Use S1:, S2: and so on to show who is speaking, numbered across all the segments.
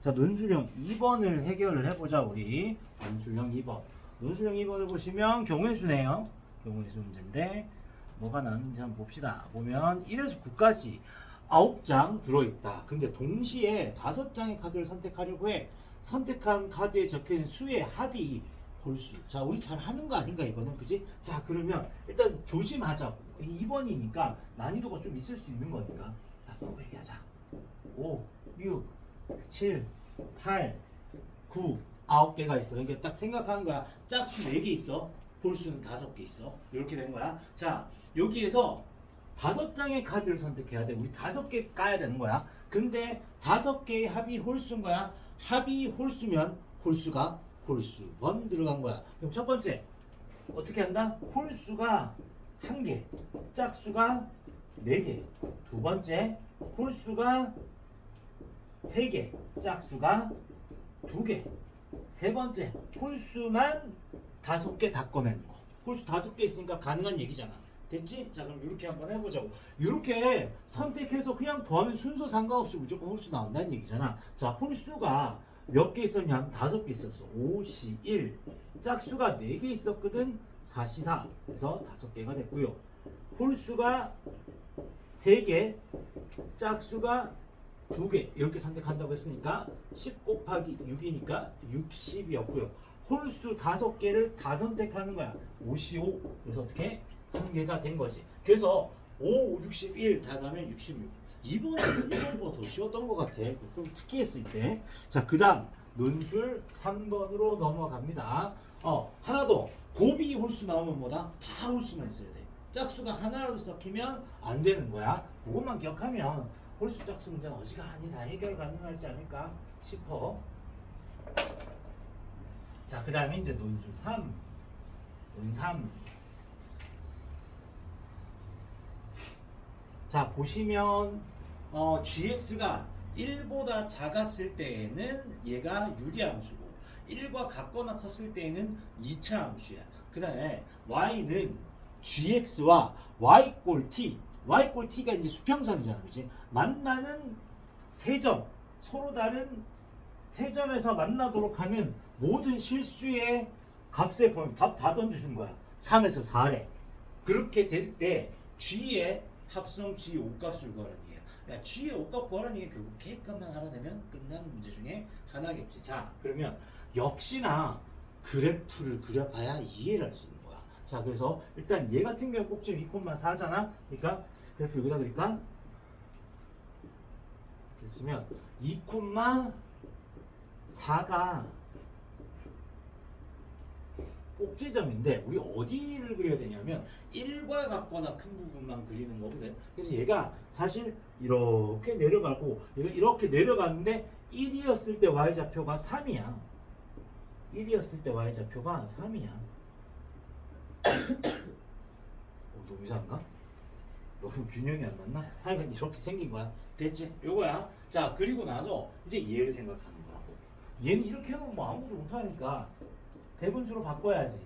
S1: 자, 논술형 2번을 해결을 해보자, 우리. 논술형 2번. 논술형 2번을 보시면 경우의 수네요. 경우의 수 문제인데, 뭐가 나왔는지 한번 봅시다. 보면 1에서 9까지 9장 들어있다. 근데 동시에 5장의 카드를 선택하려고 해. 선택한 카드에 적혀있는 수의 합이 홀수. 자, 우리 잘 하는 거 아닌가, 이거는. 그지? 자, 그러면 일단 조심하자. 2번이니까 난이도가 좀 있을 수 있는 거니까. 다 써고 얘기하자. 5, 6, 7, 8, 9, 9개가 있어. 그러니까 딱 생각하는 거야. 짝수 4개 있어. 홀수는 5개 있어. 이렇게 된 거야. 자, 여기에서 다섯 장의 카드를 선택해야 돼. 우리 다섯 개 까야 되는 거야. 근데 다섯 개의 합이 홀수인 거야. 합이 홀수면 홀수가 홀수 번 들어간 거야. 그럼 첫 번째 어떻게 한다? 홀수가 한 개, 짝수가 네 개. 두 번째 홀수가 세 개, 짝수가 두 개. 세 번째 홀수만 다섯 개다 꺼내는 거. 홀수 다섯 개 있으니까 가능한 얘기잖아. 됐지? 자 그럼 이렇게 한번 해보자고. 이렇게 선택해서 그냥 더하면 순서 상관없이 무조건 홀수 나온다는 얘기잖아. 자 홀수가 몇 개 있었냐? 다섯 개 있었어. 5, 시 1. 짝수가 네개 있었거든. 4, 시 4. 그래서 다섯 개가 됐고요. 홀수가 세 개, 짝수가 두 개 이렇게 선택한다고 했으니까 10 곱하기 6이니까 60이었고요. 홀수 다섯 개를 다 선택하는 거야. 55. 그래서 어떻게 한 개가 된 거지. 그래서 5, 5, 61 다 가면 66. 2번은 1번보다 더 쉬웠던 것 같아. 좀 특이했을 때. 자, 그 다음 논술 3번으로 넘어갑니다. 어, 하나 더. 곱이 홀수 나오면 뭐다? 다 홀수만 있어야 돼. 짝수가 하나라도 섞이면 안 되는 거야. 그것만 기억하면 홀수 짝수 문제는 어지간히 다 해결 가능하지 않을까 싶어. 자, 그 다음에 이제 논술 3. 논 3. 자, 보시면 어, gx가 1보다 작았을 때에는 얘가 유리함수고 1과 같거나 컸을 때에는 2차 함수야. 그 다음에 y는 gx와 y 꼴 t y 꼴 t가 이제 수평선이잖아. 그지? 만나는 세 점, 서로 다른 세 점에서 만나도록 하는 모든 실수의 값의 범위 답다 던져준 거야. 3에서 4래. 그렇게 될 때 g의 합성 g 5값을 구하라는 얘기야. 야, g의 5값 구하라는 얘기 결국 k 값만 알아내면 끝나는 문제 중에 하나겠지. 자, 그러면 역시나 그래프를 그려봐야 이해를 할 수 있는. 자, 그래서 일단 얘 같은 경우 꼭지점 2콤마 4잖아. 그러니까 그래프 여기다 그릴까? 이렇게 쓰면 2콤마 4가 꼭지점인데 우리 어디를 그려야 되냐면 1과 같거나 큰 부분만 그리는 거거든. 그래서 얘가 사실 이렇게 내려가고 이렇게 내려가는데 1이었을 때 y좌표가 3이야. 1이었을 때 y좌표가 3이야. 어, 너무 이상한가? 너무 균형이 안 맞나? 하여간 이렇게 생긴 거야. 됐지? 요거야. 자, 그리고 나서 이제 얘를 생각하는 거라고. 얘는 이렇게 하면 뭐 아무것도 못하니까 대분수로 바꿔야지.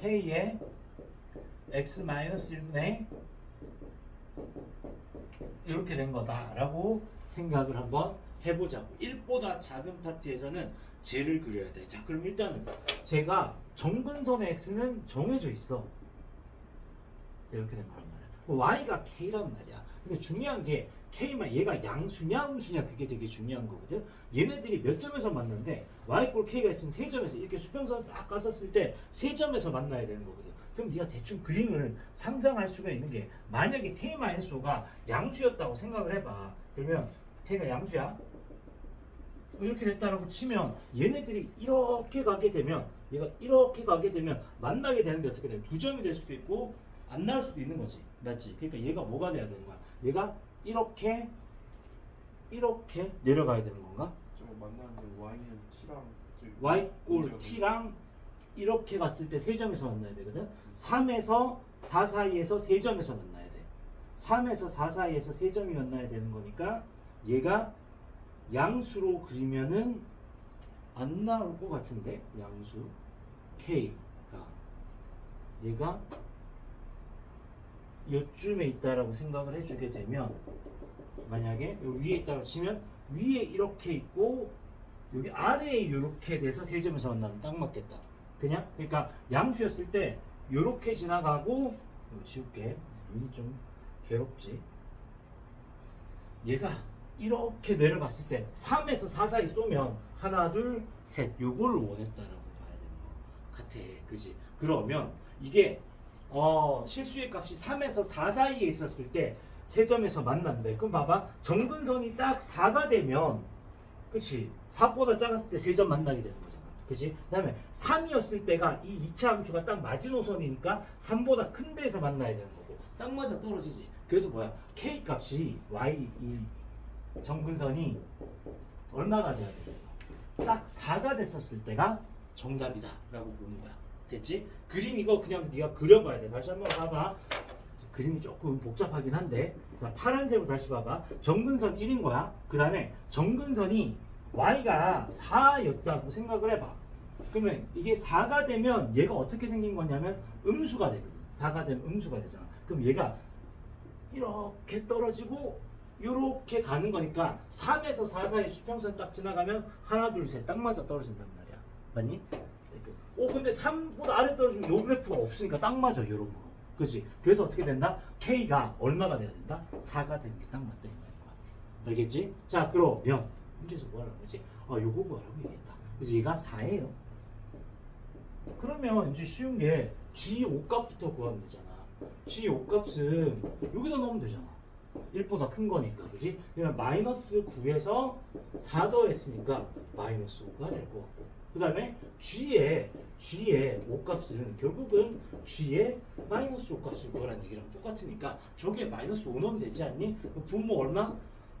S1: k의 x-1분의 이렇게 된 거다라고 생각을 한번 해보자고. 1보다 작은 파트에서는 쟤를 그려야 돼. 자, 그럼 일단은 제가 정근선의 x는 정해져 있어. 이렇게 된 거란 말이야. y가 k란 말이야. 근데 중요한 게 k만 얘가 양수냐 음수냐 그게 되게 중요한 거거든. 얘네들이 몇 점에서 만났는데 y 꼴 k가 있으면 세 점에서 이렇게 수평선 싹 갔었을 때 세 점에서 만나야 되는 거거든. 그럼 네가 대충 그림을 상상할 수가 있는 게 만약에 k 마이너스가 양수였다고 생각을 해봐. 그러면 k가 양수야. 이렇게 됐다라고 치면 얘네들이 이렇게 가게 되면 얘가 이렇게 가게 되면 만나게 되는 게 어떻게 돼? 두 점이 될 수도 있고 안 나올 수도 있는 거지. 맞지? 그러니까 얘가 뭐가 돼야 되는 거야? 얘가 이렇게 이렇게 내려가야 되는 건가?
S2: 저거 만나는데 Y는 T랑
S1: y 꼴
S2: 문제가
S1: t랑 이렇게 갔을 때세 점에서 만나야 되거든. 3에서 4 사이에서 세 점에서 만나야 돼. 3에서 4 사이에서 세 점이 만나야 되는 거니까 얘가 양수로 그리면은 안 나올 것 같은데 양수 k가 얘가 요쯤에 있다라고 생각을 해주게 되면 만약에 요 위에 있다고 치면 위에 이렇게 있고 여기 아래에 이렇게 돼서 세 점에서 만나면 딱 맞겠다. 그냥 그러니까 양수였을 때 이렇게 지나가고 지울게. 눈이 좀 괴롭지. 얘가 이렇게 내려갔을 때 3에서 4 사이 쏘면 하나 둘셋 요거를 원했다라고 봐야 되는 거 같아. 그지? 그러면 이게 어, 실수의 값이 3에서 4 사이에 있었을 때 세 점에서 만난대. 그럼 봐봐. 정근선이 딱 4가 되면 그치 4보다 작았을 때 세점 만나게 되는 거잖아. 그치? 그 다음에 3이었을 때가 이 2차 함수가 딱 마지노선이니까 3보다 큰 데에서 만나야 되는 거고 딱 맞아 떨어지지. 그래서 뭐야? K 값이 Y 이 정근선이 얼마가 돼야 되겠어? 딱 4가 됐었을 때가 정답이다 라고 보는 거야. 됐지? 그림 이거 그냥 네가 그려봐야 돼. 다시 한번 봐봐. 그림이 조금 복잡하긴 한데 자 파란색으로 다시 봐봐 정근선 1인 거야 그 다음에 정근선이 y가 4였다고 생각을 해봐 그러면 이게 4가 되면 얘가 어떻게 생긴 거냐면 음수가 되거든 4가 되면 음수가 되잖아 그럼 얘가 이렇게 떨어지고 이렇게 가는 거니까 3에서 4 사이 수평선 딱 지나가면 하나 둘 셋 딱 맞아 떨어진단 말이야 맞니? 오 근데 3보다 아래 떨어지면 요 그래프가 없으니까 딱 맞아 요런 거 그렇지 그래서 어떻게 된다? K가 얼마가 돼야 된다? 4가 되는 게딱 맞다 이 말이야 알겠지? 자 그러면 문제에서 뭐하라고 그러지? 아 요거 뭐라고 얘기했다 그래서 얘가 4예요 그러면 이제 쉬운 게 G 5 값부터 구하면 되잖아 G 5 값은 여기다 넣으면 되잖아 1보다 큰 거니까 그지? 그러면 마이너스 9에서 4 더했으니까 마이너스 5가 될 것 같고 그 다음에 G의 G의 5값은 결국은 G의 마이너스 5값을 구하라는 얘기랑 똑같으니까 저기에 마이너스 5 넣으면 되지 않니? 분모 얼마?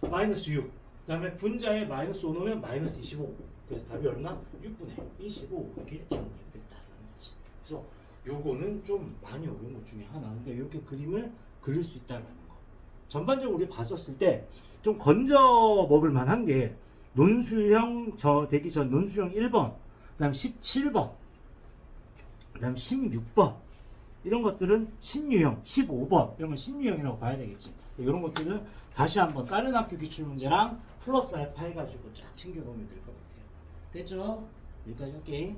S1: 마이너스 6. 그 다음에 분자에 마이너스 5 넣으면 마이너스 25. 그래서 답이 얼마? 6분의 25. 이게 정답이 됐다라는 거지. 그래서 요거는 좀 많이 어려운 것 중에 하나. 그러니까 이렇게 그림을 그릴 수 있다라는 거. 전반적으로 우리 봤었을 때 좀 건져 먹을 만한 게 논술형 저 되기 전 논술형 1번, 그 다음 17번, 그 다음 16번 이런 것들은 신유형 15번 이런 건 신유형이라고 봐야 되겠지. 이런 것들은 다시 한번 다른 학교 기출 문제랑 플러스 알파 해가지고 쫙 챙겨 놓으면 될 것 같아요. 됐죠? 여기까지 할게.